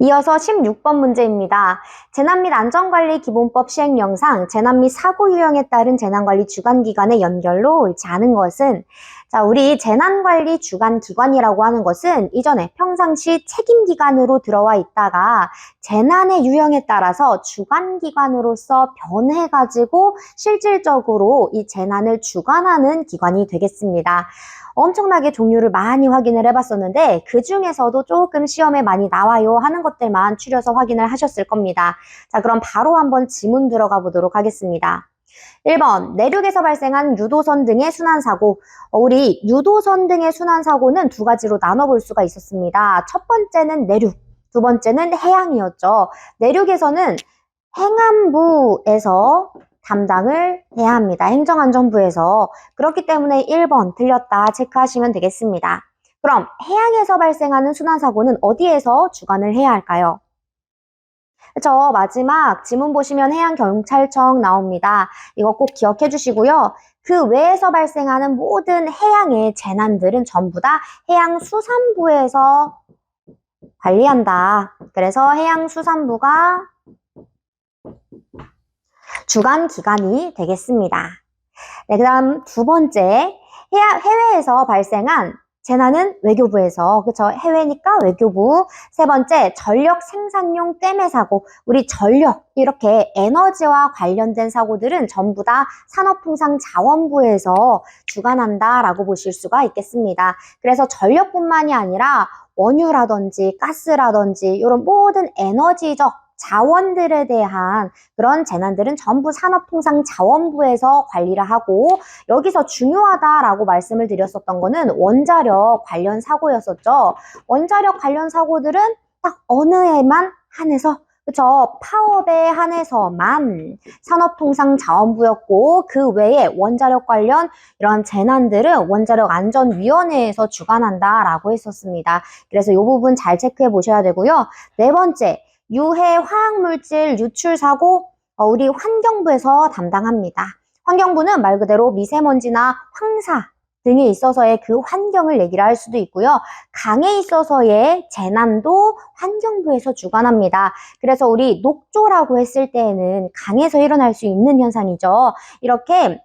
이어서 16번 문제입니다. 재난 및 안전관리 기본법 시행령상 재난 및 사고 유형에 따른 재난관리 주관기관의 연결로 옳지 않은 것은 자, 우리 재난관리 주관기관이라고 하는 것은 이전에 평상시 책임기관으로 들어와 있다가 재난의 유형에 따라서 주관기관으로서 변해가지고 실질적으로 이 재난을 주관하는 기관이 되겠습니다. 엄청나게 종류를 많이 확인을 해봤었는데 그 중에서도 조금 시험에 많이 나와요 하는 것들만 추려서 확인을 하셨을 겁니다. 자, 그럼 바로 한번 지문 들어가 보도록 하겠습니다. 1번, 내륙에서 발생한 유도선 등의 순환사고. 어, 우리 유도선 등의 순환사고는 두 가지로 나눠볼 수가 있었습니다. 첫 번째는 내륙, 두 번째는 해양이었죠. 내륙에서는 행안부에서 담당을 해야 합니다. 행정안전부에서. 그렇기 때문에 1번 틀렸다 체크하시면 되겠습니다. 그럼 해양에서 발생하는 순환사고는 어디에서 주관을 해야 할까요? 그쵸. 마지막 지문 보시면 해양경찰청 나옵니다. 이거 꼭 기억해 주시고요. 그 외에서 발생하는 모든 해양의 재난들은 전부 다 해양수산부에서 관리한다. 그래서 해양수산부가 주관 기관이 되겠습니다. 네, 그 다음 두 번째, 해외에서 발생한 재난은 외교부에서, 그쵸? 해외니까 외교부. 세 번째, 전력 생산용 댐의 사고. 우리 전력, 이렇게 에너지와 관련된 사고들은 전부 다 산업통상자원부에서 주관한다라고 보실 수가 있겠습니다. 그래서 전력뿐만이 아니라 원유라든지 가스라든지 이런 모든 에너지적 자원들에 대한 그런 재난들은 전부 산업통상자원부에서 관리를 하고 여기서 중요하다라고 말씀을 드렸었던 거는 원자력 관련 사고였었죠. 원자력 관련 사고들은 딱 어느 해만 한해서 그쵸 파업에 한해서만 산업통상자원부였고 그 외에 원자력 관련 이런 재난들은 원자력 안전위원회에서 주관한다라고 했었습니다. 그래서 이 부분 잘 체크해 보셔야 되고요. 네 번째 유해 화학물질 유출 사고 어, 우리 환경부에서 담당합니다. 환경부는 말 그대로 미세먼지나 황사 등에 있어서의 그 환경을 얘기를 할 수도 있고요. 강에 있어서의 재난도 환경부에서 주관합니다. 그래서 우리 녹조라고 했을 때에는 강에서 일어날 수 있는 현상이죠. 이렇게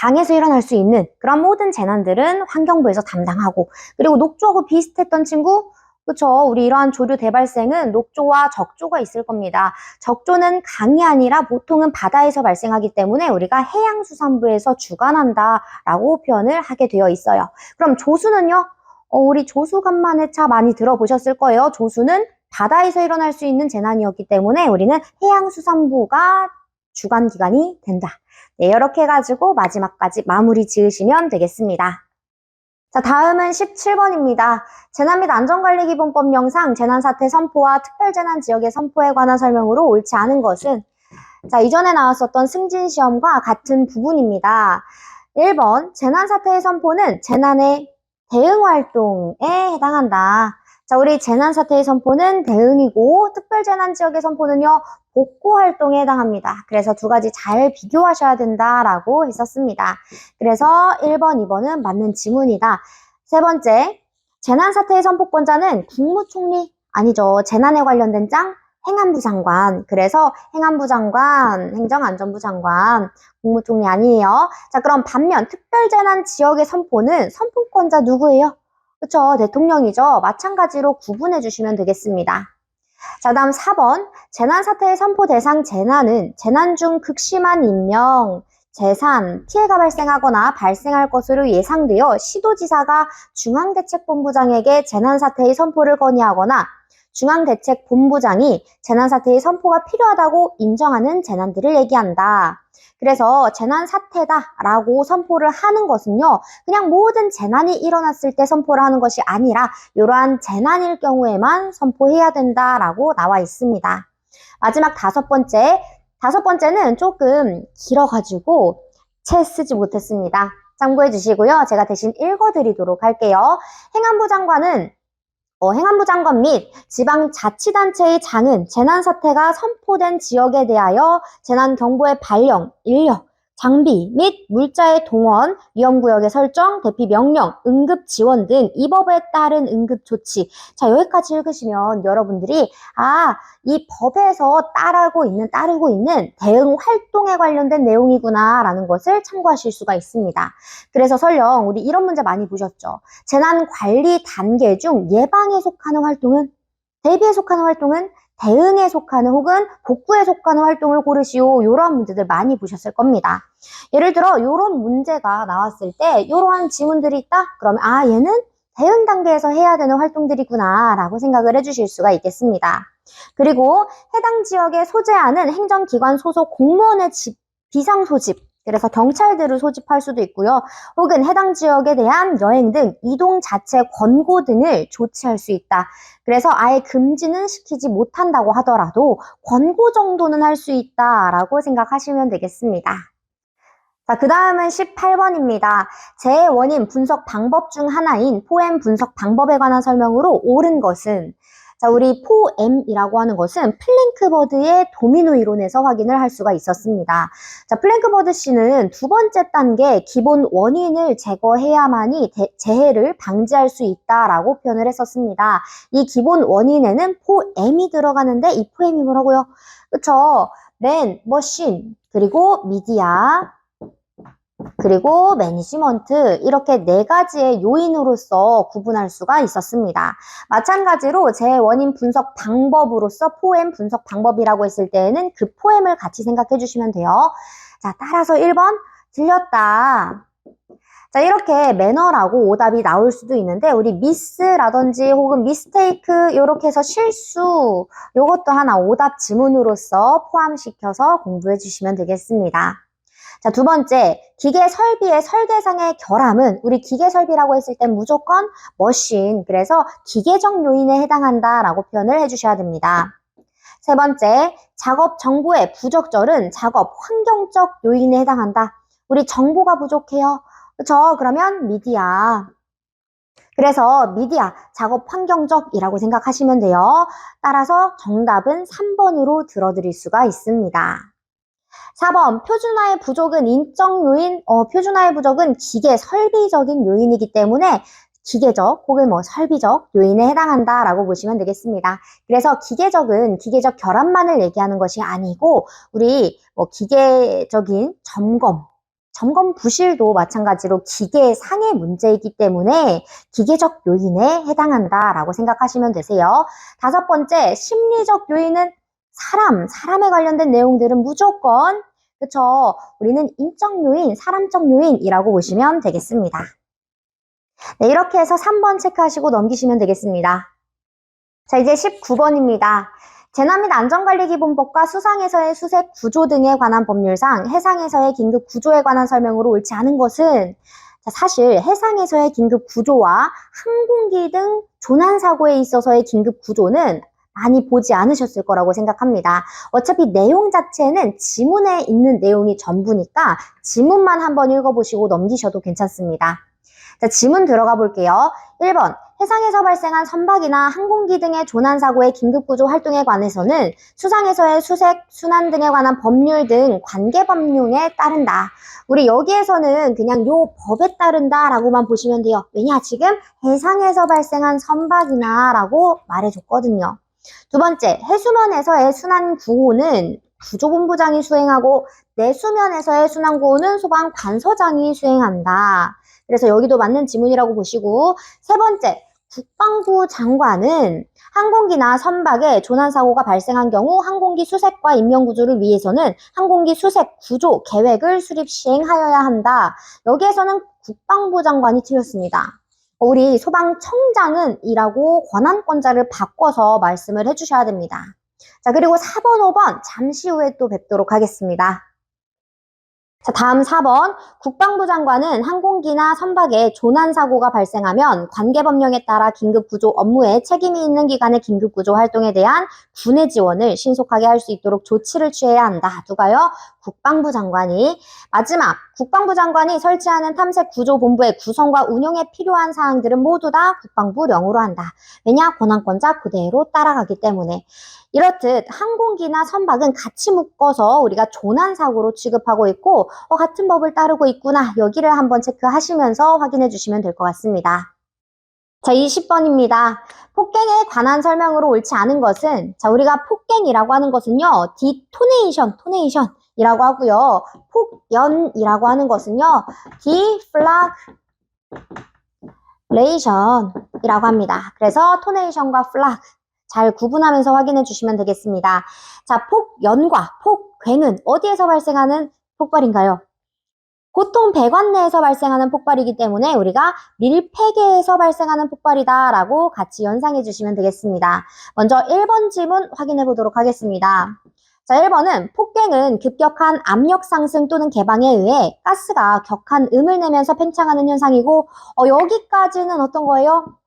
강에서 일어날 수 있는 그런 모든 재난들은 환경부에서 담당하고 그리고 녹조하고 비슷했던 친구 그쵸. 우리 이러한 조류 대발생은 녹조와 적조가 있을 겁니다. 적조는 강이 아니라 보통은 바다에서 발생하기 때문에 우리가 해양수산부에서 주관한다라고 표현을 하게 되어 있어요. 그럼 조수는요? 어, 우리 조수간만의 차 많이 들어보셨을 거예요. 조수는 바다에서 일어날 수 있는 재난이었기 때문에 우리는 해양수산부가 주관기관이 된다. 네, 이렇게 해가지고 마지막까지 마무리 지으시면 되겠습니다. 자, 다음은 17번입니다. 재난 및 안전관리기본법 영상 재난사태 선포와 특별재난지역의 선포에 관한 설명으로 옳지 않은 것은 자, 이전에 나왔었던 승진시험과 같은 부분입니다. 1번, 재난사태의 선포는 재난의 대응활동에 해당한다. 자, 우리 재난사태의 선포는 대응이고 특별재난지역의 선포는요, 복구 활동에 해당합니다. 그래서 두 가지 잘 비교하셔야 된다라고 했었습니다. 그래서 1번, 2번은 맞는 지문이다. 세 번째, 재난사태의 선포권자는 국무총리, 아니죠. 재난에 관련된 장, 행안부 장관. 그래서 행안부 장관, 행정안전부 장관, 국무총리 아니에요. 자, 그럼 반면 특별재난 지역의 선포는 선포권자 누구예요? 그쵸, 대통령이죠. 마찬가지로 구분해 주시면 되겠습니다. 자, 다음 4번. 재난사태의 선포 대상 재난은 재난 중 극심한 인명, 재산, 피해가 발생하거나 발생할 것으로 예상되어 시도지사가 중앙대책본부장에게 재난사태의 선포를 건의하거나 중앙대책본부장이 재난사태의 선포가 필요하다고 인정하는 재난들을 얘기한다. 그래서 재난사태다 라고 선포를 하는 것은요, 그냥 모든 재난이 일어났을 때 선포를 하는 것이 아니라 이러한 재난일 경우에만 선포해야 된다 라고 나와 있습니다. 마지막 다섯 번째, 다섯 번째는 조금 길어가지고 채 쓰지 못했습니다. 참고해 주시고요. 제가 대신 읽어드리도록 할게요. 행안부 장관은 어, 행안부 장관 및 지방자치단체의 장은 재난사태가 선포된 지역에 대하여 재난경보의 발령, 인력, 장비 및 물자의 동원, 위험구역의 설정, 대피 명령, 응급 지원 등 이 법에 따른 응급 조치. 자, 여기까지 읽으시면 여러분들이 아, 이 법에서 따르고 있는, 따르고 있는 대응 활동에 관련된 내용이구나라는 것을 참고하실 수가 있습니다. 그래서 설령 우리 이런 문제 많이 보셨죠. 재난 관리 단계 중 예방에 속하는 활동은 대비에 속하는 활동은 대응에 속하는 혹은 복구에 속하는 활동을 고르시오. 이런 문제들 많이 보셨을 겁니다. 예를 들어 이런 문제가 나왔을 때 이러한 지문들이 있다? 그러면 아 얘는 대응 단계에서 해야 되는 활동들이구나 라고 생각을 해주실 수가 있겠습니다. 그리고 해당 지역에 소재하는 행정기관 소속 공무원의 집, 비상소집 그래서 경찰들을 소집할 수도 있고요. 혹은 해당 지역에 대한 여행 등 이동 자체 권고 등을 조치할 수 있다. 그래서 아예 금지는 시키지 못한다고 하더라도 권고 정도는 할 수 있다라고 생각하시면 되겠습니다. 자, 그 다음은 18번입니다. 재해 원인 분석 방법 중 하나인 포엠 분석 방법에 관한 설명으로 옳은 것은 자, 우리 포엠이라고 하는 것은 플랭크버드의 도미노 이론에서 확인을 할 수가 있었습니다. 자, 플랭크버드 씨는 두 번째 단계 기본 원인을 제거해야만이 대- 재해를 방지할 수 있다라고 표현을 했었습니다. 이 기본 원인에는 포엠이 들어가는데 이 포엠이 뭐라고요? 그쵸? 맨, 머신, 그리고 미디어, 그리고 매니지먼트 이렇게 네 가지의 요인으로서 구분할 수가 있었습니다. 마찬가지로 제 원인 분석 방법으로서 포엠 분석 방법이라고 했을 때에는 그 포엠을 같이 생각해 주시면 돼요. 자, 따라서 1번 틀렸다. 자, 이렇게 매너라고 오답이 나올 수도 있는데 우리 미스라든지 혹은 미스테이크 이렇게 해서 실수 이것도 하나 오답 지문으로서 포함시켜서 공부해 주시면 되겠습니다. 자, 두 번째, 기계 설비의 설계상의 결함은 우리 기계 설비라고 했을 땐 무조건 머신, 그래서 기계적 요인에 해당한다라고 표현을 해주셔야 됩니다. 세 번째, 작업 정보의 부적절은 작업 환경적 요인에 해당한다. 우리 정보가 부족해요. 그쵸? 그러면 미디어. 그래서 미디어, 작업 환경적이라고 생각하시면 돼요. 따라서 정답은 3번으로 들어드릴 수가 있습니다. 4번 표준화의 부족은 인적 요인, 어, 표준화의 부족은 기계 설비적인 요인이기 때문에 기계적 혹은 뭐 설비적 요인에 해당한다라고 보시면 되겠습니다. 그래서 기계적은 기계적 결함만을 얘기하는 것이 아니고 우리 뭐 기계적인 점검, 점검 부실도 마찬가지로 기계 상의 문제이기 때문에 기계적 요인에 해당한다라고 생각하시면 되세요. 다섯 번째, 심리적 요인은 사람, 사람에 관련된 내용들은 무조건 그쵸? 우리는 인적 요인, 사람적 요인이라고 보시면 되겠습니다. 네, 이렇게 해서 3번 체크하시고 넘기시면 되겠습니다. 자, 이제 19번입니다. 재난 및 안전관리기본법과 수상에서의 수색 구조 등에 관한 법률상 해상에서의 긴급 구조에 관한 설명으로 옳지 않은 것은 자, 사실 해상에서의 긴급 구조와 항공기 등 조난 사고에 있어서의 긴급 구조는 많이 보지 않으셨을 거라고 생각합니다. 어차피 내용 자체는 지문에 있는 내용이 전부니까 지문만 한번 읽어보시고 넘기셔도 괜찮습니다. 자, 지문 들어가 볼게요. 1번. 해상에서 발생한 선박이나 항공기 등의 조난 사고의 긴급구조 활동에 관해서는 수상에서의 수색, 순환 등에 관한 법률 등 관계 법령에 따른다. 우리 여기에서는 그냥 요 법에 따른다 라고만 보시면 돼요. 왜냐? 지금 해상에서 발생한 선박이나 라고 말해줬거든요. 두 번째, 해수면에서의 순환 구호는 구조본부장이 수행하고 내수면에서의 순환 구호는 소방 관서장이 수행한다. 그래서 여기도 맞는 지문이라고 보시고 세 번째, 국방부 장관은 항공기나 선박에 조난사고가 발생한 경우 항공기 수색과 인명구조를 위해서는 항공기 수색 구조 계획을 수립 시행하여야 한다. 여기에서는 국방부 장관이 틀렸습니다. 우리 소방청장은 이라고 권한권자를 바꿔서 말씀을 해주셔야 됩니다. 자, 그리고 4번, 5번 잠시 후에 또 뵙도록 하겠습니다. 자, 다음 4번. 국방부 장관은 항공기나 선박에 조난사고가 발생하면 관계법령에 따라 긴급구조 업무에 책임이 있는 기관의 긴급구조 활동에 대한 군의 지원을 신속하게 할 수 있도록 조치를 취해야 한다. 누가요? 국방부 장관이. 마지막, 국방부 장관이 설치하는 탐색구조본부의 구성과 운영에 필요한 사항들은 모두 다 국방부령으로 한다. 왜냐? 권한권자 그대로 따라가기 때문에. 이렇듯 항공기나 선박은 같이 묶어서 우리가 조난사고로 취급하고 있고 어, 같은 법을 따르고 있구나 여기를 한번 체크하시면서 확인해 주시면 될 것 같습니다. 자, 20번입니다. 폭갱에 관한 설명으로 옳지 않은 것은 자, 우리가 폭갱이라고 하는 것은요. 디토네이션, 토네이션 이라고 하고요. 폭연이라고 하는 것은요. 디플락레이션 이라고 합니다. 그래서 토네이션과 플락 잘 구분하면서 확인해 주시면 되겠습니다. 자, 폭연과 폭괭은 어디에서 발생하는 폭발인가요? 보통 배관 내에서 발생하는 폭발이기 때문에 우리가 밀폐계에서 발생하는 폭발이다라고 같이 연상해 주시면 되겠습니다. 먼저 1번 지문 확인해 보도록 하겠습니다. 자, 1번은 폭갱은 급격한 압력 상승 또는 개방에 의해 가스가 격한 음을 내면서 팽창하는 현상이고 어, 여기까지는 어떤 거예요?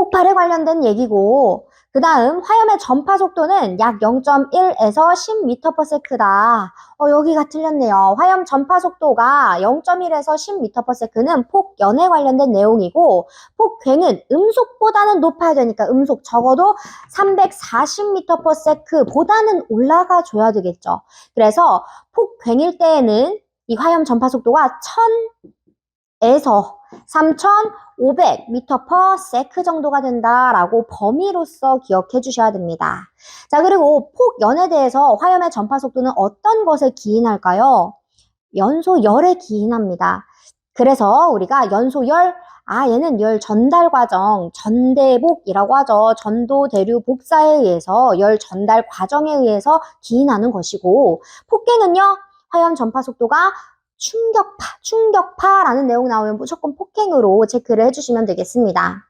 폭발에 관련된 얘기고 그 다음 화염의 전파 속도는 약 0.1에서 10m/s다. 어, 여기가 틀렸네요. 화염 전파 속도가 0.1에서 10m/s는 폭연에 관련된 내용이고 폭괭은 음속보다는 높아야 되니까 음속 적어도 340m/s보다는 올라가 줘야 되겠죠. 그래서 폭괭일 때에는 이 화염 전파 속도가 1000에서 3,500m/s 정도가 된다라고 범위로서 기억해 주셔야 됩니다. 자, 그리고 폭연에 대해서 화염의 전파 속도는 어떤 것에 기인할까요? 연소 열에 기인합니다. 그래서 우리가 연소 열, 아, 얘는 열 전달 과정, 전대복이라고 하죠. 전도, 대류, 복사에 의해서 열 전달 과정에 의해서 기인하는 것이고, 폭갱은요, 화염 전파 속도가 충격파, 충격파라는 내용 나오면 무조건 폭행으로 체크를 해주시면 되겠습니다.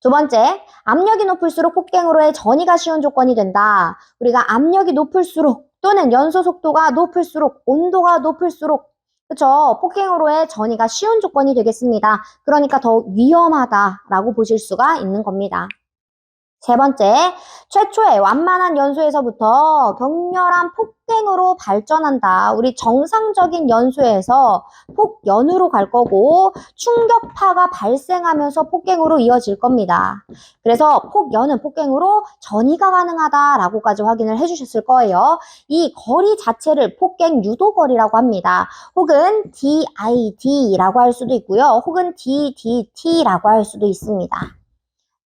두 번째, 압력이 높을수록 폭갱으로의 전이가 쉬운 조건이 된다. 우리가 압력이 높을수록 또는 연소 속도가 높을수록 온도가 높을수록 그렇죠. 폭행으로의 전이가 쉬운 조건이 되겠습니다. 그러니까 더 위험하다라고 보실 수가 있는 겁니다. 세 번째, 최초의 완만한 연소에서부터 격렬한 폭갱으로 발전한다. 우리 정상적인 연소에서 폭연으로 갈 거고 충격파가 발생하면서 폭갱으로 이어질 겁니다. 그래서 폭연은 폭갱으로 전이가 가능하다라고까지 확인을 해주셨을 거예요. 이 거리 자체를 폭갱 유도거리라고 합니다. 혹은 DID라고 할 수도 있고요. 혹은 DDT라고 할 수도 있습니다.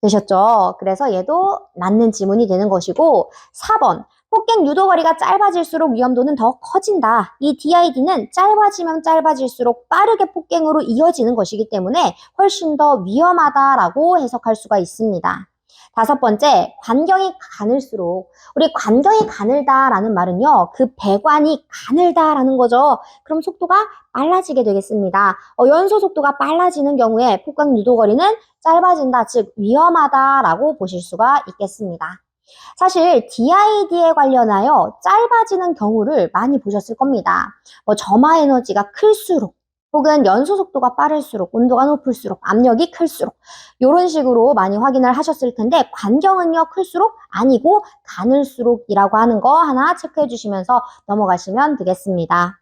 되셨죠? 그래서 얘도 맞는 지문이 되는 것이고 4번 폭갱 유도 거리가 짧아질수록 위험도는 더 커진다. 이 DID는 짧아지면 짧아질수록 빠르게 폭갱으로 이어지는 것이기 때문에 훨씬 더 위험하다라고 해석할 수가 있습니다. 다섯 번째, 관경이 가늘수록 우리 관경이 가늘다라는 말은요. 그 배관이 가늘다라는 거죠. 그럼 속도가 빨라지게 되겠습니다. 어, 연소 속도가 빨라지는 경우에 폭강 유도 거리는 짧아진다, 즉 위험하다라고 보실 수가 있겠습니다. 사실 DID에 관련하여 짧아지는 경우를 많이 보셨을 겁니다. 뭐 점화 에너지가 클수록 혹은 연소 속도가 빠를수록 온도가 높을수록 압력이 클수록 이런 식으로 많이 확인을 하셨을 텐데 관경은요 클수록 아니고 가늘수록이라고 하는 거 하나 체크해 주시면서 넘어가시면 되겠습니다.